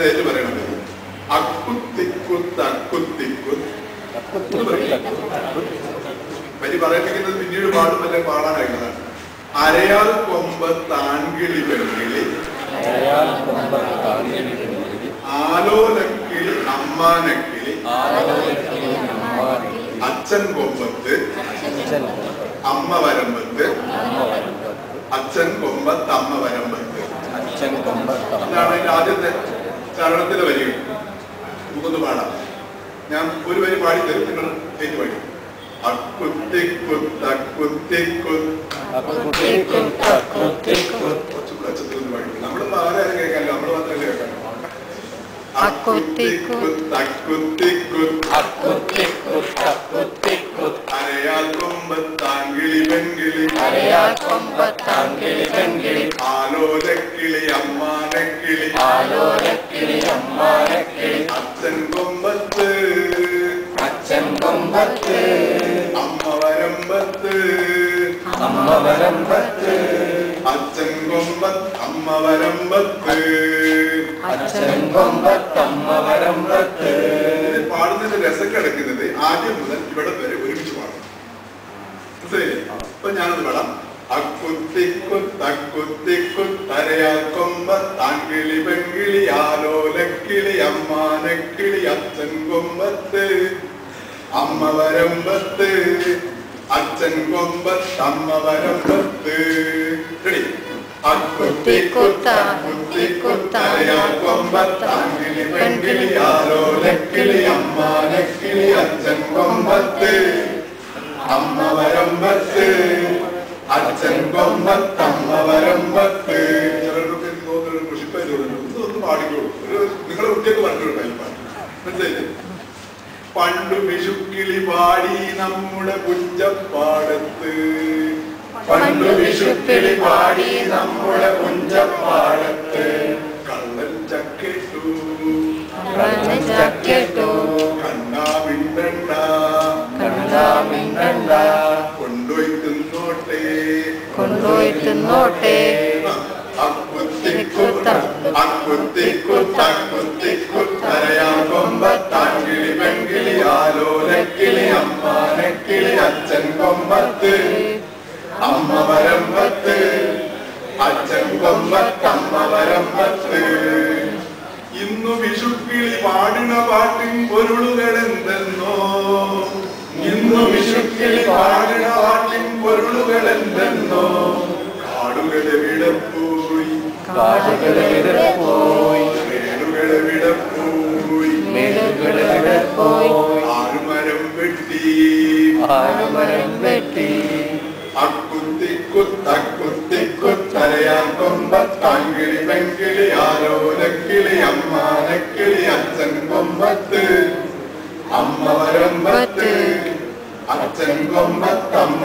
ഞാനത് ഏറ്റു പറയണത് അക്കുത്തിക്കുത്ത് അക്കുത്തിക്കുത്ത് പറയിപ്പിക്കുന്നത് പിന്നീട് പാടുമല്ലേ പാടാനായിരുന്നതാണ് അരയാൽ കൊമ്പ് താൻകിളി പെൺകിളി ആലോലക്കിളി അമ്മാനക്കിളി. അച്ഛൻ കൊമ്പത്ത്. അമ്മ വരമ്പത്ത്. അച്ഛൻ കൊമ്പത്ത് അമ്മ വരമ്പത്ത്. അച്ഛൻ കൊമ്പത്ത് ഇതാണ് അതിന്റെ ആദ്യത്തെ ചരണത്തിലെ വരികൾ നമുക്കൊന്ന് പാടാം. ഞാൻ ഒരു വരി പാടി തരും നിങ്ങൾ ഏറ്റു പാടി അക്കുത്തിക്കുത്ത് അക്കുത്തിക്കുത്ത്. അക്കുത്തിക്കുത്ത്. അരയാൽ കൊമ്പത്താങ്കിളി പെൺകിളി അരയാൽ കൊമ്പത്താങ്കിളി പെൺകിളി ആലോലക്കിളി അമ്മാനക്കിളി. ആലോലക്കിളി അമ്മാനക്കിളി. അച്ഛൻ കൊമ്പത്ത്. അച്ഛൻ കൊമ്പത്ത്. അമ്മ വരമ്പത്ത്. അമ്മ വരമ്പത്ത്. അച്ഛൻ കൊമ്പത്ത് അമ്മ വരമ്പത്ത്. അച്ഛൻ കൊമ്പത്തമ്മ വരമ്പത്ത് ഇത് പാടുന്നതിന്റെ രസക്കിടക്കുന്നത് ആദ്യം മുതൽ ഇവിടെ വരെ ഒരുമിച്ച് മനസ്സിലായില്ലേ? അപ്പൊ ഞാനത് പാടാം അക്കുത്തിക്കുത്തക്കുത്തിക്കുത്തരയാ കൊമ്പത്താങ്കിളി പെൺകിളി ആലോലക്കിളി അമ്മാനക്കിളി അച്ഛൻ കൊമ്പത്ത് അമ്മ വരമ്പത്ത് അച്ഛൻ കൊമ്പത്ത് അമ്മ വരമ്പത്ത്. റെഡി അക്കുത്തിക്കുത്തക്കുത്തിക്കുത്തരയാ പെൺകിളിയാരോ ലക്കിളി അമ്മ ലക്കിളി അച്ഛൻ കൊമ്പത്ത് അമ്മ വരമ്പത്ത് അച്ഛൻ കൊമ്പത്തമ്മ വരമ്പത്ത് ചിലർക്ക് എനിക്ക് തോന്നുന്നു കൃഷിപ്പേര് ഇതൊന്ന് കുട്ടിയൊക്കെ പറഞ്ഞു പാട്ട് മനസ്സിലായില്ലേ പണ്ടു വിഷുക്കിളി പാടി നമ്മുടെ പുഞ്ചപ്പാടത്ത് പണ്ടു വിഷുക്കിളി ചക്കിട്ടു കണ്ണാ മിണ്ടണ്ട കണ്ടാ മിണ്ടണ്ട കൊണ്ടുപോയി തിന്നോട്ടെ കൊണ്ടുപോയി തിന്നോട്ടെ കൊമ്പത്താങ്കിളി പെൺകിളി ആലോലക്കിളി അമ്മാനക്കിളി അച്ഛൻ കൊമ്പത്ത്. അമ്മ വരമ്പത്ത്. അച്ഛൻ കൊമ്പത്തമ്മ വരമ്പത്ത് ഇന്നു വിഷുക്കിളി പാടിന പാട്ടിൻ പൊരുളുകളെന്തെന്നോ? ഇന്നു വിഷുക്കിൽ പാടിന പാട്ടിൻ പൊരുളുകളെന്തെന്നോ? കാടുകളെ വിടപ്പോയി കാടുകളെ വിടപ്പോയി മേടുകളെ വിടപ്പോയി മേടുകളെ പോയി ആറുമരം വെട്ടി. ആരുമരം വെട്ടി. അക്കുത്തിക്കുത്തക്കുത്തിക്കുത്തരയാൻ കൊമ്പത്താങ്കിളി പെൺകിളി ആലോലക്കിളി അമ്മാനക്കിളി അമ്മ വരുമ്പത്ത് അച്ഛൻ കൊമ്പത്ത് അമ്മ